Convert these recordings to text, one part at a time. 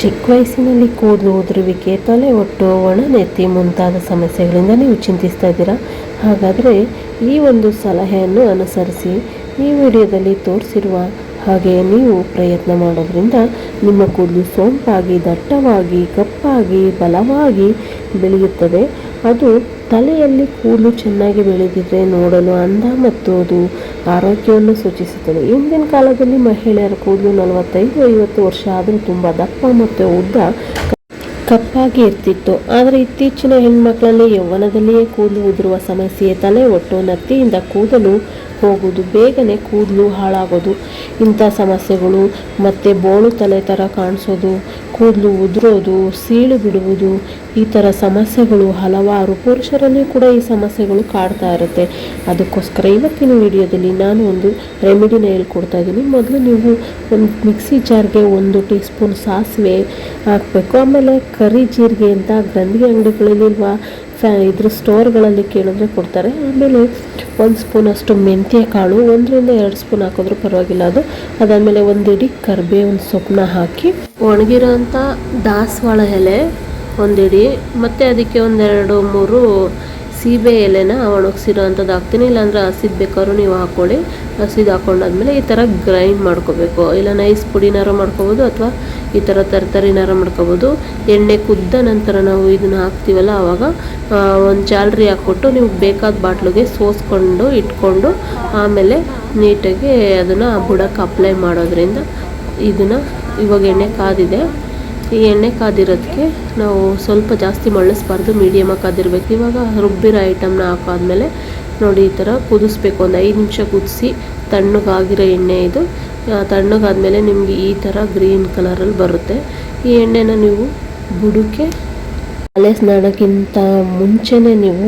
ಚಿಕ್ಕ ವಯಸ್ಸಿನಲ್ಲಿ ಕೂದಲು ಉದುರುವಿಕೆ, ತಲೆ ಒಟ್ಟು ಒಣನೆತ್ತಿ ಮುಂತಾದ ಸಮಸ್ಯೆಗಳಿಂದ ನೀವು ಚಿಂತಿಸ್ತಾ ಇದ್ದೀರಾ? ಹಾಗಾದರೆ ಈ ಒಂದು ಸಲಹೆಯನ್ನು ಅನುಸರಿಸಿ ಈ ವಿಡಿಯೋದಲ್ಲಿ ತೋರಿಸಿರುವ ಹಾಗೆ ನೀವು ಪ್ರಯತ್ನ ಮಾಡೋದ್ರಿಂದ ನಿಮ್ಮ ಕೂದಲು ಸೋಂಪಾಗಿ, ದಟ್ಟವಾಗಿ, ಕಪ್ಪಾಗಿ, ಬಲವಾಗಿ ಬೆಳೆಯುತ್ತದೆ. ಅದು ತಲೆಯಲ್ಲಿ ಕೂದಲು ಚೆನ್ನಾಗಿ ಬೆಳೆದಿದ್ರೆ ನೋಡಲು ಅಂದ ಮತ್ತು ಅದು ಆರೋಗ್ಯವನ್ನು ಸೂಚಿಸುತ್ತದೆ. ಇಂದಿನ ಕಾಲದಲ್ಲಿ ಮಹಿಳೆಯರ ಕೂದಲು ನಲವತ್ತೈದು, ಐವತ್ತು ವರ್ಷ ಆದರೂ ತುಂಬ ದಪ್ಪ ಮತ್ತು ಉದ್ದ ಕಪ್ಪಾಗಿ ಇರ್ತಿತ್ತು. ಆದರೆ ಇತ್ತೀಚಿನ ಹೆಣ್ಮಕ್ಳಲ್ಲಿ ಯೌವನದಲ್ಲಿಯೇ ಕೂದಲು ಉದುರುವ ಸಮಸ್ಯೆ ತಲೆ ಒಟ್ಟು, ನತ್ತಿಯಿಂದ ಕೂದಲು ಹೋಗುವುದು, ಬೇಗನೆ ಕೂದಲು ಹಾಳಾಗೋದು, ಇಂಥ ಸಮಸ್ಯೆಗಳು ಮತ್ತು ಬೋಳು ತಲೆ ಥರ ಕಾಣಿಸೋದು, ಕೂದಲು ಉದುರೋದು, ಸೀಳು ಬಿಡುವುದು, ಈ ಥರ ಸಮಸ್ಯೆಗಳು ಹಲವಾರು ಪುರುಷರಲ್ಲಿ ಕೂಡ ಈ ಸಮಸ್ಯೆಗಳು ಕಾಡ್ತಾ ಇರುತ್ತೆ. ಅದಕ್ಕೋಸ್ಕರ ಇವತ್ತಿನ ವಿಡಿಯೋದಲ್ಲಿ ನಾನು ಒಂದು ರೆಮಿಡಿನ ಹೇಳ್ಕೊಡ್ತಾ ಇದ್ದೀನಿ. ಮೊದಲು ನೀವು ಒಂದು ಮಿಕ್ಸಿ ಜಾರ್ಗೆ ಒಂದು ಟೀ ಸ್ಪೂನ್ ಸಾಸಿವೆ ಹಾಕಬೇಕು. ಆಮೇಲೆ ಕರಿ ಜೀರಿಗೆ ಅಂತ ಗಂಧಿ ಅಂಗಡಿಗಳಲ್ಲಿಲ್ವಾ ಫ್ಯಾ ಇದ್ರ ಸ್ಟೋರ್ಗಳಲ್ಲಿ ಕೇಳಿದ್ರೆ ಕೊಡ್ತಾರೆ. ಆಮೇಲೆ ಒಂದು ಸ್ಪೂನ್ ಅಷ್ಟು ಮೆಂತ್ಯ ಕಾಳು, ಒಂದರಿಂದ ಎರಡು ಸ್ಪೂನ್ ಹಾಕಿದ್ರು ಪರವಾಗಿಲ್ಲ ಅದು. ಅದಾದಮೇಲೆ ಒಂದಿಡಿ ಕರಿಬೇವಿನ ಸೊಪ್ಪನ್ನ ಹಾಕಿ ಒಣಗಿರೋಂಥ ದಾಸವಾಳ ಎಲೆ ಒಂದಿಡಿ ಮತ್ತು ಅದಕ್ಕೆ ಒಂದೆರಡು, ಮೂರು ಸೀಬೆ ಎಲೆನ ಒಣಗಿಸಿರೋ ಅಂಥದ್ದು ಹಾಕ್ತೀನಿ, ಇಲ್ಲಾಂದರೆ ಹಸಿದು ಬೇಕಾದ್ರೂ ನೀವು ಹಾಕ್ಕೊಳ್ಳಿ. ಹಸಿದು ಹಾಕೊಂಡಾದ್ಮೇಲೆ ಈ ಥರ ಗ್ರೈಂಡ್ ಮಾಡ್ಕೋಬೇಕು. ಇಲ್ಲ ನೈಸ್ ಪುಡಿನಾರ ಮಾಡ್ಕೋಬೋದು ಅಥವಾ ಈ ಥರ ತರತರಿನಾರ ಮಾಡ್ಕೋಬೋದು. ಎಣ್ಣೆ ಕುದ್ದ ನಂತರ ನಾವು ಇದನ್ನು ಹಾಕ್ತೀವಲ್ಲ ಆವಾಗ ಒಂದು ಜಾಲರಿ ಹಾಕ್ಕೊಟ್ಟು ನಿಮ್ಗೆ ಬೇಕಾದ ಬಾಟ್ಲಿಗೆ ಸೋಸ್ಕೊಂಡು ಇಟ್ಕೊಂಡು ಆಮೇಲೆ ನೀಟಾಗಿ ಅದನ್ನು ಬುಡಕ್ಕೆ ಅಪ್ಲೈ ಮಾಡೋದ್ರಿಂದ ಇದನ್ನು ಇವಾಗ ಎಣ್ಣೆ ಕಾದಿದೆ. ಈ ಎಣ್ಣೆ ಕಾದಿರೋದಕ್ಕೆ ನಾವು ಸ್ವಲ್ಪ ಜಾಸ್ತಿ ಮಳ್ಳಿಸ್ಬಾರ್ದು ಮೀಡಿಯಮಾಗಿ ಕಾದಿರ್ಬೇಕು. ಇವಾಗ ರುಬ್ಬಿರೋ ಐಟಮ್ನ ಹಾಕಾದ್ಮೇಲೆ ನೋಡಿ ಈ ಥರ ಕುದಿಸ್ಬೇಕು. ಒಂದು ಐದು ನಿಮಿಷ ಕುದಿಸಿ ತಣ್ಣಗಾಗಿರೋ ಎಣ್ಣೆ ಇದು. ತಣ್ಣಗಾದ್ಮೇಲೆ ನಿಮಗೆ ಈ ಥರ ಗ್ರೀನ್ ಕಲರಲ್ಲಿ ಬರುತ್ತೆ. ಈ ಎಣ್ಣೆನ ನೀವು ಬುಡಕ್ಕೆ ತಲೆ ಸ್ನಾನಕ್ಕಿಂತ ಮುಂಚೆನೇ ನೀವು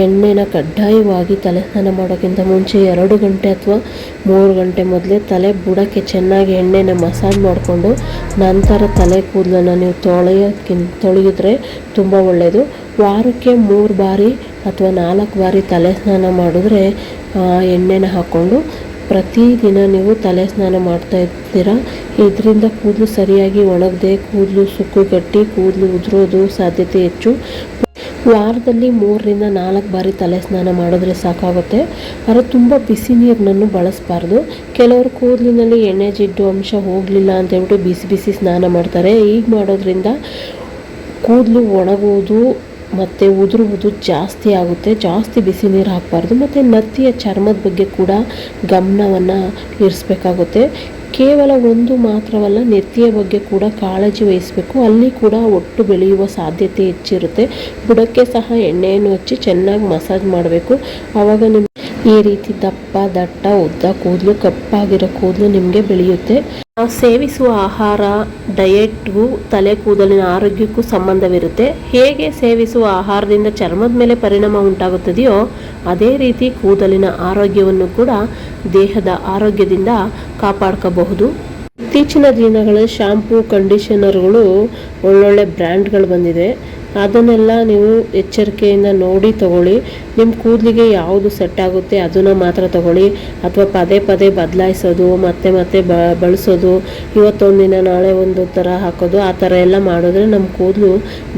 ಎಣ್ಣೆನ ಕಡ್ಡಾಯವಾಗಿ ತಲೆ ಸ್ನಾನ ಮಾಡೋಕ್ಕಿಂತ ಮುಂಚೆ ಎರಡು ಗಂಟೆ ಅಥವಾ ಮೂರು ಗಂಟೆ ಮೊದಲೇ ತಲೆ ಬುಡಕ್ಕೆ ಚೆನ್ನಾಗಿ ಎಣ್ಣೆನ ಮಸಾಜ್ ಮಾಡಿಕೊಂಡು ನಂತರ ತಲೆ ಕೂದಲನ್ನು ನೀವು ತೊಳೆಯೋಕ್ಕಿಂತ ತೊಳೆಯಿದ್ರೆ ತುಂಬ ಒಳ್ಳೆಯದು ವಾರಕ್ಕೆ ಮೂರು ಬಾರಿ ಅಥವಾ ನಾಲ್ಕು ಬಾರಿ ತಲೆ ಸ್ನಾನ ಮಾಡಿದ್ರೆ ಎಣ್ಣೆನ ಹಾಕ್ಕೊಂಡು ಪ್ರತಿದಿನ ನೀವು ತಲೆ ಸ್ನಾನ ಮಾಡ್ತಾ ಇರ್ತೀರ ಇದರಿಂದ ಕೂದಲು ಸರಿಯಾಗಿ ಒಣಗದೆ ಕೂದಲು ಸುಕ್ಕುಗಟ್ಟಿ ಕೂದಲು ಉದುರೋದು ಸಾಧ್ಯತೆ ಹೆಚ್ಚು. ವಾರದಲ್ಲಿ ಮೂರರಿಂದ ನಾಲ್ಕು ಬಾರಿ ತಲೆ ಸ್ನಾನ ಮಾಡಿದ್ರೆ ಸಾಕಾಗುತ್ತೆ. ಆದರೆ ತುಂಬ ಬಿಸಿ ನೀರನ್ನು ಬಳಸಬಾರ್ದು. ಕೆಲವರು ಕೂದಲಿನಲ್ಲಿ ಎಣ್ಣೆ ಜಿಡ್ಡು ಅಂಶ ಹೋಗಲಿಲ್ಲ ಅಂತ ಹೇಳ್ಬಿಟ್ಟು ಬಿಸಿ ಬಿಸಿ ಸ್ನಾನ ಮಾಡ್ತಾರೆ. ಈಗ ಮಾಡೋದ್ರಿಂದ ಕೂದಲು ಒಣಗುವುದು ಮತ್ತು ಉದುರುವುದು ಜಾಸ್ತಿ ಆಗುತ್ತೆ. ಜಾಸ್ತಿ ಬಿಸಿ ನೀರು ಹಾಕಬಾರ್ದು. ಮತ್ತು ನತ್ತಿಯ ಚರ್ಮದ ಬಗ್ಗೆ ಕೂಡ ಗಮನವನ್ನು ಇರಿಸ್ಬೇಕಾಗುತ್ತೆ. ಕೇವಲ ಒಂದು ಮಾತ್ರವಲ್ಲ, ನೆತ್ತಿಯ ಬಗ್ಗೆ ಕೂಡ ಕಾಳಜಿ ವಹಿಸಬೇಕು. ಅಲ್ಲಿ ಕೂಡ ಒಟ್ಟು ಬೆಳೆಯುವ ಸಾಧ್ಯತೆ ಹೆಚ್ಚಿರುತ್ತೆ. ಬುಡಕ್ಕೆ ಸಹ ಎಣ್ಣೆಯನ್ನು ಹಚ್ಚಿ ಚೆನ್ನಾಗಿ ಮಸಾಜ್ ಮಾಡಬೇಕು. ಆವಾಗ ನಿಮ್ಮ ಈ ರೀತಿ ದಪ್ಪ, ದಟ್ಟ, ಉದ್ದ ಕೂದಲು ಕಪ್ಪಾಗಿರೋ ಕೂದಲು ನಿಮಗೆ ಬೆಳೆಯುತ್ತೆ. ನಾವು ಸೇವಿಸುವ ಆಹಾರ ಡಯೆಟ್ಗೂ ತಲೆ ಕೂದಲಿನ ಆರೋಗ್ಯಕ್ಕೂ ಸಂಬಂಧವಿರುತ್ತೆ. ಹೇಗೆ ಸೇವಿಸುವ ಆಹಾರದಿಂದ ಚರ್ಮದ ಮೇಲೆ ಪರಿಣಾಮ ಉಂಟಾಗುತ್ತದೆಯೋ ಅದೇ ರೀತಿ ಕೂದಲಿನ ಆರೋಗ್ಯವನ್ನು ಕೂಡ ದೇಹದ ಆರೋಗ್ಯದಿಂದ ಕಾಪಾಡ್ಕೋಬಹುದು. ಇತ್ತೀಚಿನ ದಿನಗಳಲ್ಲಿ ಶಾಂಪೂ ಕಂಡೀಷನರ್ಗಳು ಒಳ್ಳೊಳ್ಳೆ ಬ್ರ್ಯಾಂಡ್ಗಳು ಬಂದಿದೆ. ಅದನ್ನೆಲ್ಲ ನೀವು ಎಚ್ಚರಿಕೆಯಿಂದ ನೋಡಿ ತಗೊಳ್ಳಿ. ನಿಮ್ಮ ಕೂದಲಿಗೆ ಯಾವುದು ಸೆಟ್ ಆಗುತ್ತೆ ಅದನ್ನು ಮಾತ್ರ ತಗೊಳ್ಳಿ. ಅಥವಾ ಪದೇ ಪದೇ ಬದಲಾಯಿಸೋದು, ಮತ್ತೆ ಮತ್ತೆ ಬ, ಬಳಸೋದು ಇವತ್ತೊಂದು ದಿನ ನಾಳೆ ಒಂದು ಥರ ಹಾಕೋದು, ಆ ಥರ ಎಲ್ಲ ಮಾಡಿದ್ರೆ ನಮ್ಮ ಕೂದಲು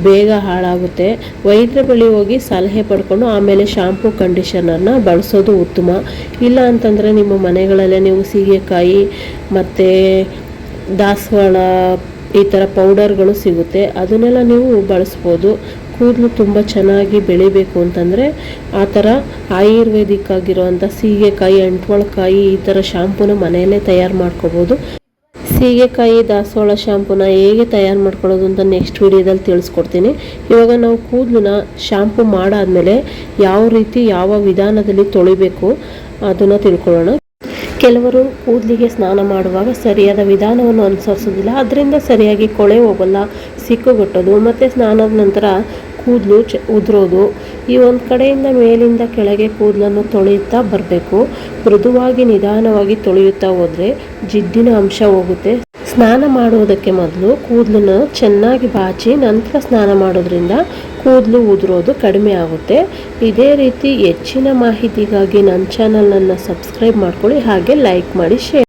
ಬೇಗ ಹಾಳಾಗುತ್ತೆ. ವೈದ್ಯರ ಬಳಿ ಹೋಗಿ ಸಲಹೆ ಪಡ್ಕೊಂಡು ಆಮೇಲೆ ಶಾಂಪೂ ಕಂಡೀಷನರ್ನ ಬಳಸೋದು ಉತ್ತಮ. ಇಲ್ಲ ಅಂತಂದರೆ ನಿಮ್ಮ ಮನೆಗಳಲ್ಲೇ ನೀವು ಸೀಗೆಕಾಯಿ, ಮತ್ತು ದಾಸವಾಳ ಈ ಥರ ಪೌಡರ್ಗಳು ಸಿಗುತ್ತೆ. ಅದನ್ನೆಲ್ಲ ನೀವು ಬಳಸ್ಬೋದು. ಕೂದಲು ತುಂಬ ಚೆನ್ನಾಗಿ ಬೆಳಿಬೇಕು ಅಂತಂದರೆ ಆ ಥರ ಆಯುರ್ವೇದಿಕ್ ಆಗಿರುವಂಥ ಸೀಗೆಕಾಯಿ, ಅಂಟ್ವಾಳ್ಕಾಯಿ ಈ ಥರ ಶಾಂಪೂನ ಮನೆಯಲ್ಲೇ ತಯಾರು ಮಾಡ್ಕೋಬೋದು. ಸೀಗೆಕಾಯಿ, ದಾಸವಾಳ ಶಾಂಪೂನ ಹೇಗೆ ತಯಾರು ಮಾಡ್ಕೊಳ್ಳೋದು ಅಂತ ನೆಕ್ಸ್ಟ್ ವಿಡಿಯೋದಲ್ಲಿ ತಿಳಿಸ್ಕೊಡ್ತೀನಿ. ಇವಾಗ ನಾವು ಕೂದಲನ್ನ ಶಾಂಪು ಮಾಡಾದಮೇಲೆ ಯಾವ ರೀತಿ ಯಾವ ವಿಧಾನದಲ್ಲಿ ತೊಳಿಬೇಕು ಅದನ್ನು ತಿಳ್ಕೊಳ್ಳೋಣ. ಕೆಲವರು ಕೂದಲಿಗೆ ಸ್ನಾನ ಮಾಡುವಾಗ ಸರಿಯಾದ ವಿಧಾನವನ್ನು ಅನುಸರಿಸೋದಿಲ್ಲ ಅದರಿಂದ ಸರಿಯಾಗಿ ಕೊಳೆ ಹೋಗಲ್ಲ, ಸಿಕ್ಕುಗಟ್ಟೋದು, ಮತ್ತು ಸ್ನಾನದ ನಂತರ ಕೂದಲು ಚ, ಉದುರೋದು. ಈ ಒಂದು ಕಡೆಯಿಂದ ಮೇಲಿಂದ ಕೆಳಗೆ ಕೂದಲನ್ನು ತೊಳೆಯುತ್ತಾ ಬರಬೇಕು. ಮೃದುವಾಗಿ ನಿಧಾನವಾಗಿ ತೊಳೆಯುತ್ತಾ ಹೋದರೆ ಜಿಡ್ಡಿನ ಅಂಶ ಹೋಗುತ್ತೆ. ಸ್ನಾನ ಮಾಡುವುದಕ್ಕೆ ಮೊದಲು ಕೂದಲನ್ನು ಚೆನ್ನಾಗಿ ಬಾಚಿ ನಂತರ ಸ್ನಾನ ಮಾಡೋದ್ರಿಂದ ಕೂದಲು ಉದುರೋದು ಕಡಿಮೆ ಆಗುತ್ತೆ. ಇದೇ ರೀತಿ ಹೆಚ್ಚಿನ ಮಾಹಿತಿಗಾಗಿ ನನ್ನ ಚಾನಲನ್ನು ಸಬ್ಸ್ಕ್ರೈಬ್ ಮಾಡ್ಕೊಳ್ಳಿ, ಹಾಗೆ ಲೈಕ್ ಮಾಡಿ, ಶೇರ್